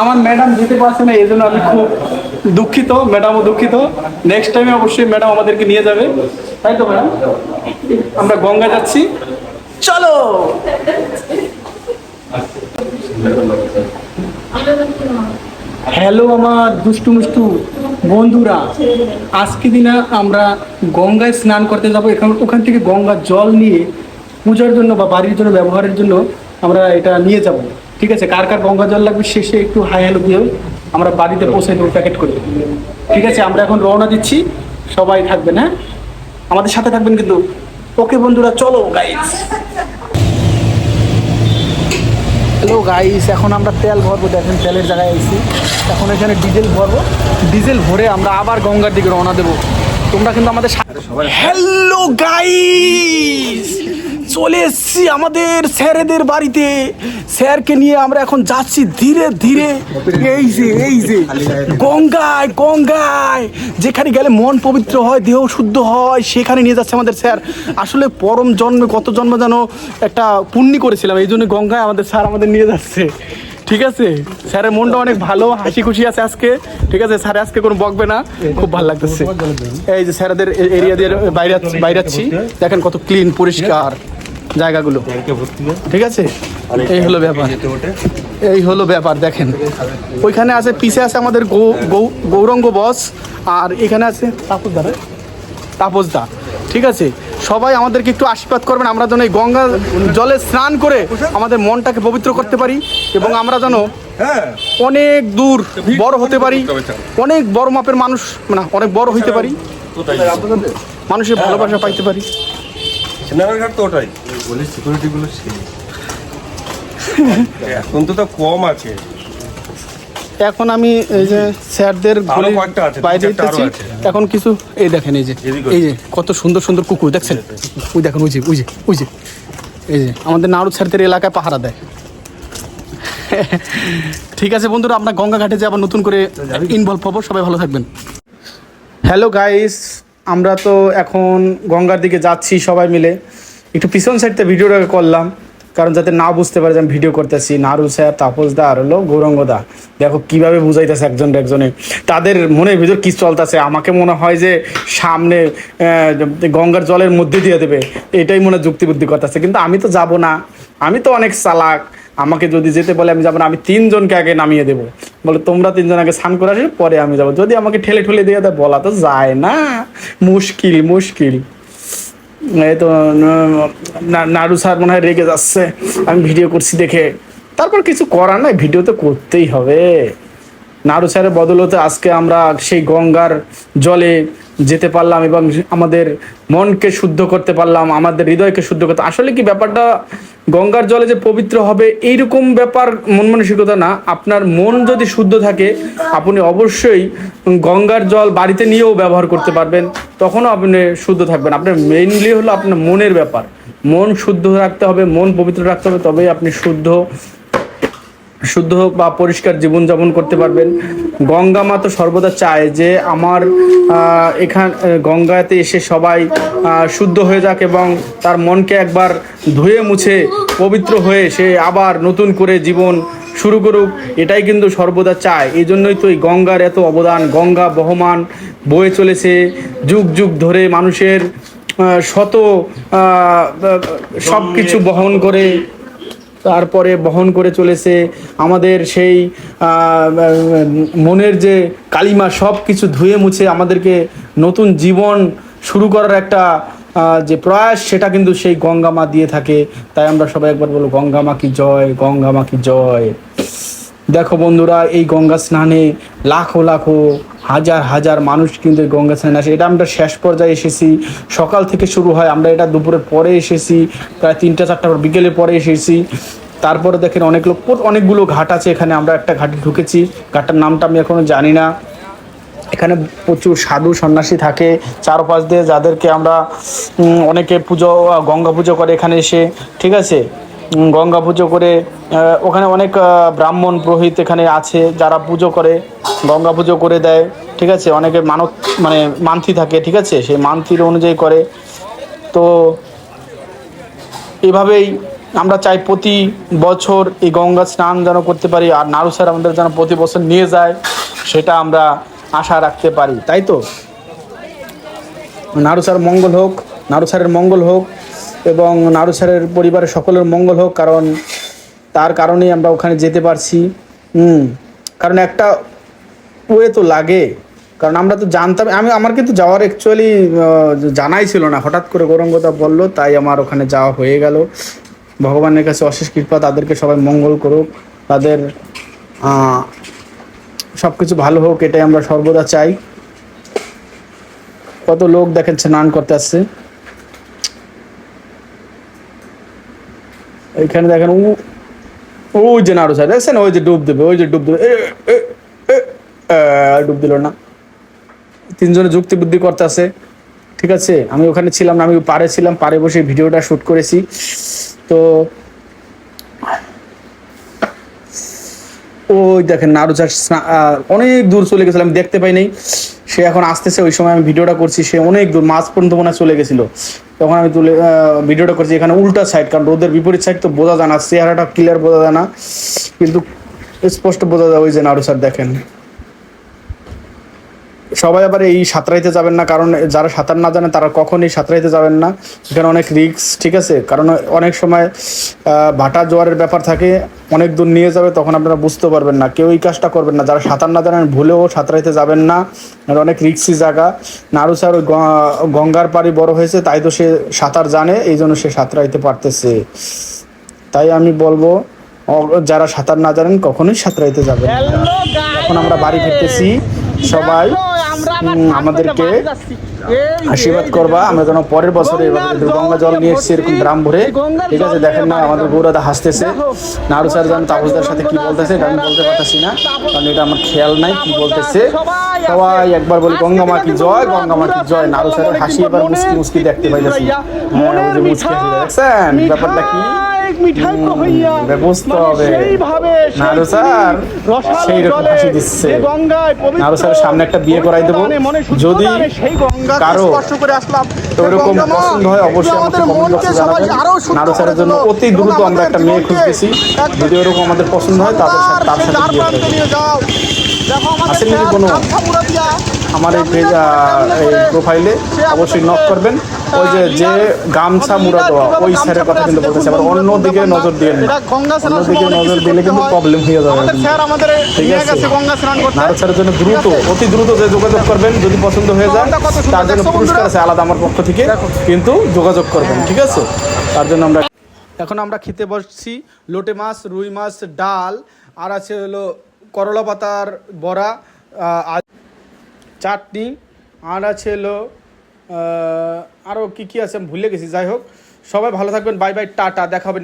আমার ম্যাডাম যেতে পারছে না এই জন্য আমি খুব দুঃখিত ম্যাডামও দুঃখিত। নেক্সট টাইমে অবশ্যই ম্যাডাম আমাদেরকে নিয়ে যাবে। তাই তো ম্যাডাম আমরা গঙ্গা যাচ্ছি। চলো! হ্যালো আমার দুষ্টু মুষ্টু বন্ধুরা, আজকে দিনে আমরা গঙ্গায় স্নান করতে যাব। এখান, ওখান থেকে গঙ্গার জল নিয়ে পূজার জন্য বা বাড়ির জন্য, ব্যবহারের জন্য আমরা এটা নিয়ে যাব। ঠিক আছে কার কার গঙ্গা জল লাগবে শেষে একটু হাই হ্যালো দিয়ে আমরা বাড়িতে পৌঁছে দেবো প্যাকেট করে ঠিক আছে আমরা এখন রওনা দিচ্ছি সবাই থাকবেন হ্যাঁ? আমাদের সাথে থাকবেন কিন্তু ওকে বন্ধুরা চলো গাইস হ্যালো গাইস এখন আমরা তেল ভরবো দেখেন তেলের জায়গায় এসেছি এখন এখানে ডিজেল ভরবো। ডিজেল ভরে আমরা আবার গঙ্গার দিকে রওনা দেবো। তোমরা কিন্তু আমাদের সাথে হ্যালো গাইস চলে এসছি আমাদের স্যারেদের বাড়িতে। স্যারকে নিয়ে আমরা এখন যাচ্ছি ধীরে ধীরে। এই যে এই যে, গঙ্গায় গঙ্গায়। যেখানে গেলে মন পবিত্র হয়, দেহ শুদ্ধ হয়, সেখানে নিয়ে যাচ্ছে আমাদের স্যার। আসলে পরম জন্মে, কত জন্ম যেন একটা পুণ্যি করেছিলাম। এই জন্য গঙ্গায় আমাদের স্যার আমাদের নিয়ে যাচ্ছে। ঠিক আছে? স্যারের মনটা অনেক ভালো হাসি খুশি আছে আজকে। ঠিক আছে? স্যার আজকে কোনো বকবে না, খুব ভালো লাগতেছে। এই যে স্যারদের এরিয়া দিয়ে বাইরে বাইরাচ্ছি দেখেন কত ক্লিন পরিষ্কার। জায়গাগুলো। ঠিক আছে? এই হলো ব্যাপার। এই হলো ব্যাপার দেখেন। ওইখানে আছে পিছে আছে আমাদের গৌ- গৌ- গৌরঙ্গ বস আর এখানে আছে তাপস দা না? তাপস দা। ঠিক আছে? সবাই আমাদেরকে একটু আশীর্বাদ করবেন আমরা যেন এই গঙ্গা জলে স্নান করে আমাদের মনটাকে পবিত্র করতে পারি এবং আমরা যেন অনেক দূর বড় হতে পারি অনেক বড় মাপের মানুষ মানে অনেক বড় হইতে পারি মানুষের ভালোবাসা পাইতে পারি। তো ওটাই। বলি সিকিউরিটি গুলো এখন তো তো কম আছে। এখন আমি এই যে স্যারদের গলির বাইরে দিতেছি এখন কিছু এই দেখেন এই যে এই যে কত সুন্দর সুন্দর কুকুর দেখছেন? ওই দেখেন ওই যে ওই যে ওই যে এই যে আমাদের নাড়ু স্যারদের এলাকায় পাহারা দেয়। ঠিক আছে বন্ধুরা আমরা গঙ্গা ঘাটে যে আবার নতুন করে ইনভলভ হব সবাই ভালো থাকবেন। হ্যালো গাইস আমরা তো এখন গঙ্গার দিকে যাচ্ছি সবাই মিলে। একটু পিছন সাইডতে ভিডিওটা করলাম, কারণ যাতে না বুঝতে পারে যে আমি ভিডিও করতেছি। নারু স্যার, তাপস দা, আর হলো গৌরঙ্গ দা। দেখো কীভাবে বুঝাইতেছে একজন একজনে। তাদের মনের ভিতর কি চলতেছে? আমাকে মনে হয় যে সামনে গঙ্গার জলের মধ্যে দিয়ে দেবে। এটাই মনে হয় যুক্তি করতেছে। কিন্তু আমি তো যাব না। আমি তো অনেক চালাক। আমাকে যদি যেতে বলে আমি যাব না, আমি তিনজনকে আগে নামিয়ে দেবো। বলে, তোমরা তিনজন আগে স্নান করে আসো, পরে আমি যাব। যদি আমাকে ঠেলে ঠেলে দিয়ে দেয়, বলা তো যায় না। মুশকিল মুশকিল। এই তো নাড়ু স্যার মনে হয় রেগে যাচ্ছে। আমি ভিডিও করছি দেখে। তারপর কিছু করার নাই, ভিডিও তো করতেই হবে। নাড়ু স্যারের বদলতে আজকে আমরা সেই গঙ্গার জলে যেতে পারলাম এবং আমাদের মনকে শুদ্ধ করতে পারলাম, আমাদের হৃদয়কে শুদ্ধ করতে আসলে কি ব্যাপারটা, গঙ্গার জলে যে পবিত্র হবে এইরকম ব্যাপার মন মানসিকতা না। আপনার মন যদি শুদ্ধ থাকে, আপনি অবশ্যই গঙ্গার জল বাড়িতে নিয়েও ব্যবহার করতে পারবেন। তখনও আপনি শুদ্ধ থাকবেন। আপনার মেইনলি হলো আপনার মনের ব্যাপার। মন শুদ্ধ রাখতে হবে, মন পবিত্র রাখতে হবে, তবেই আপনি শুদ্ধ শুদ্ধ বা পরিষ্কার জীবনযাপন করতে পারবেন। গঙ্গা মা তো সর্বদা চায় যে আমার এখান গঙ্গাতে এসে সবাই শুদ্ধ হয়ে যাক এবং তার মনকে একবার ধুয়ে মুছে পবিত্র হয়ে সে আবার নতুন করে জীবন শুরু করুক, এটাই কিন্তু সর্বদা চায়। এই জন্যই তো এই গঙ্গার এত অবদান, গঙ্গা বহমান বয়ে চলেছে যুগ যুগ ধরে মানুষের শত সব কিছু বহন করে। তারপরে বহন করে চলেছে। আমাদের সেই মনের যে কালিমা সব কিছু ধুয়ে মুছে আমাদেরকে নতুন জীবন শুরু করার একটা যে প্রয়াস, সেটা কিন্তু সেই গঙ্গা মা দিয়ে থাকে। তাই আমরা সবাই একবার বলব, গঙ্গা মা কি জয়, গঙ্গা মা কি জয়? দেখো বন্ধুরা, এই গঙ্গা স্নানে লাখো লাখো হাজার হাজার মানুষ কিন্তু গঙ্গা স্নানে আসে। এটা আমরা শেষ পর্যায়ে এসেছি। সকাল থেকে শুরু হয়, আমরা এটা দুপুরের পরে এসেছি। প্রায় তিনটা, চারটা বিকেলের পরে এসেছি। তারপরে দেখেন অনেক লোক অনেকগুলো ঘাট আছে। এখানে আমরা একটা ঘাটে ঢুকেছি। ঘাটটার নামটা আমি এখনও জানি না। এখানে প্রচুর সাধু সন্ন্যাসী থাকে। চারপাশ দিয়ে যাদেরকে আমরা অনেকে পুজো, গঙ্গা পুজো করে এখানে এসে, ঠিক আছে? গঙ্গা পুজো করে ওখানে অনেক ব্রাহ্মণ পুরোহিত এখানে আছে, যারা পুজো করে, গঙ্গা পুজো করে দেয়, ঠিক আছে? অনেকে মানত মানে মান্থি থাকে, ঠিক আছে? সেই মান্থির অনুযায়ী করে। তো এভাবেই আমরা চাই প্রতি বছর এই গঙ্গা স্নান যেন করতে পারি, আর নাড়ু স্যার আমাদের যেন প্রতি বছর নিয়ে যায়, সেটা আমরা আশা রাখতে পারি, তাই তো? নাড়ু স্যার মঙ্গল হোক নাড়ু স্যারের মঙ্গল হোক এবং নাড়ু স্যারের পরিবারের সকলের মঙ্গল হোক, কারণ তার কারণেই আমরা ওখানে যেতে পারছি। হুম, কারণ একটা ওয়ে তো লাগে। কারণ আমরা তো জানতাম, আমি, আমার কিন্তু যাওয়ার অ্যাকচুয়ালি জানাই ছিল না। হঠাৎ করে গৌরঙ্গতা বলল, তাই আমার ওখানে যাওয়া হয়ে গেল। ভগবানের কাছে অশেষ কৃপা, তাদেরকে সবাই মঙ্গল করুক। তাদের সব কিছু ভালো হোক, এটাই আমরা সর্বদা চাই। কত লোক দেখেন স্নান করতে আসছে। এখানে দেখেন ও ওই যে নাড়ু স্যার দেখছেন? ওই যে ডুব দেবে, ওই যে ডুব দেবে ডুব দিল না। তিনজনে যুক্তি বুদ্ধি করতে আছে ঠিক আছে? আমি ওখানে ছিলাম না, আমি পারে ছিলাম, পারে বসে ভিডিওটা শুট করেছি। তো, ওই দেখেন, নাড়ু চাষ অনেক দূর চলে গেছিলাম আমি দেখতে পাই নাই। সে এখন আসতেছে, ওই সময় আমি ভিডিওটা করছি, সে অনেক দূর, মাঝ পর্যন্ত মনে চলে গেছিল। তখন আমি তুলে ভিডিওটা করছি, এখানে উল্টা সাইড কারণ রোদের বিপরীত সাইড তো বোঝা যায় না, চেহারাটা ক্লিয়ার বোঝা যায় না। কিন্তু স্পষ্ট বোঝা যায় ওই যে নাড়ু স্যার দেখেন। সবাই আবার এই সাঁতরাইতে যাবেন না কারণ যারা সাঁতার না জানে তারা কখনই সাঁতরাইতে যাবেন না। এখানে অনেক রিক্স ঠিক আছে? কারণ অনেক সময় ভাটা জোয়ারের ব্যাপার থাকে অনেক দূর নিয়ে যাবে তখন আপনারা বুঝতে পারবেন না। কেউ এই কাজটা করবেন না। যারা সাঁতার না জানেন ভুলেও সাঁতরাইতে যাবেন না। আর অনেক রিক্সি জায়গা। নাড়ু স্যার ওই গঙ্গার পাড়ি বড় হয়েছে তাই তো সে সাঁতার জানে এই জন্য সে সাঁতরাইতে পারতেছে। তাই আমি বলব যারা সাঁতার না জানেন কখনোই সাঁতরাইতে যাবেন। এখন আমরা বাড়ি ফিরতেছি। সবাই আমাদেরকে আশীর্বাদ করবা আমরা যেন পরের বছরে গঙ্গা জল নিয়ে এসেছি এরকম ড্রাম ভরে ঠিক আছে দেখেন না আমাদের গৌরাদা হাসতেছে। নাড়ু স্যার যেন তাপসদার সাথে কি বলতেছে এটা আমি বলতে পারতেছি না কারণ এটা আমার খেয়াল নাই কি বলতেছে। সবাই একবার বলি গঙ্গা মা কি জয় গঙ্গা মা কি জয়? নাড়ু স্যারের হাসি এবার মুসকি মুসকি দেখতে পাইতেছি। হ্যাঁ মুসকি দেখছেন ব্যাপারটা কি? মিঠাই হুম, হইয়া বুঝতে হবে। সেইভাবে নাড়ু স্যার সেই রকম হাসি দিচ্ছে। যে গঙ্গায় নাড়ু স্যারের সামনে একটা বিয়ে করাই দেবো। যদি সেই গঙ্গা কারও করে আসলাম ওরকম গঙ্গা মা, পছন্দ হয় অবশ্যই আমাদের মনকে সবাই আরও নাড়ু স্যারের জন্য অতি দ্রুত আমরা একটা মেয়ে খুঁজতেছি যদি ওরকম আমাদের পছন্দ হয় তাদের সাথে তার সাথে বিয়ে করে আসেননি স্যার কোনো? আমার এই পেজ এই প্রোফাইলে অবশ্যই নক করবেন ওই যে যে গামছা মুড়া দেওয়া ওই স্যারের কথা কিন্তু বলতেছে। আবার অন্য বন্ধুরা, দিকে দেখুন নজর দিয়েন এটা অন্যদিকে নজর দিলে কিন্তু প্রবলেম হয়ে যাবে। ঠিক আছে। নারদ স্যারের জন্য দ্রুত অতি দ্রুত যে যোগাযোগ করবেন যদি পছন্দ হয়ে যায় তার জন্য পুরস্কার আছে আলাদা আমার পক্ষ থেকে কিন্তু যোগাযোগ করবেন ঠিক আছে? তার জন্য আমরা এখন আমরা খেতে বসছি। লোটে মাছ রুই মাছ ডাল আর আছে হলো করলা পাতার বড়া চাটনি আর আছে হলো আরও কী কী আছে ভুলে গেছি, যাই হোক। সবাই ভালো থাকবেন, বাই বাই, টাটা, দেখা হবে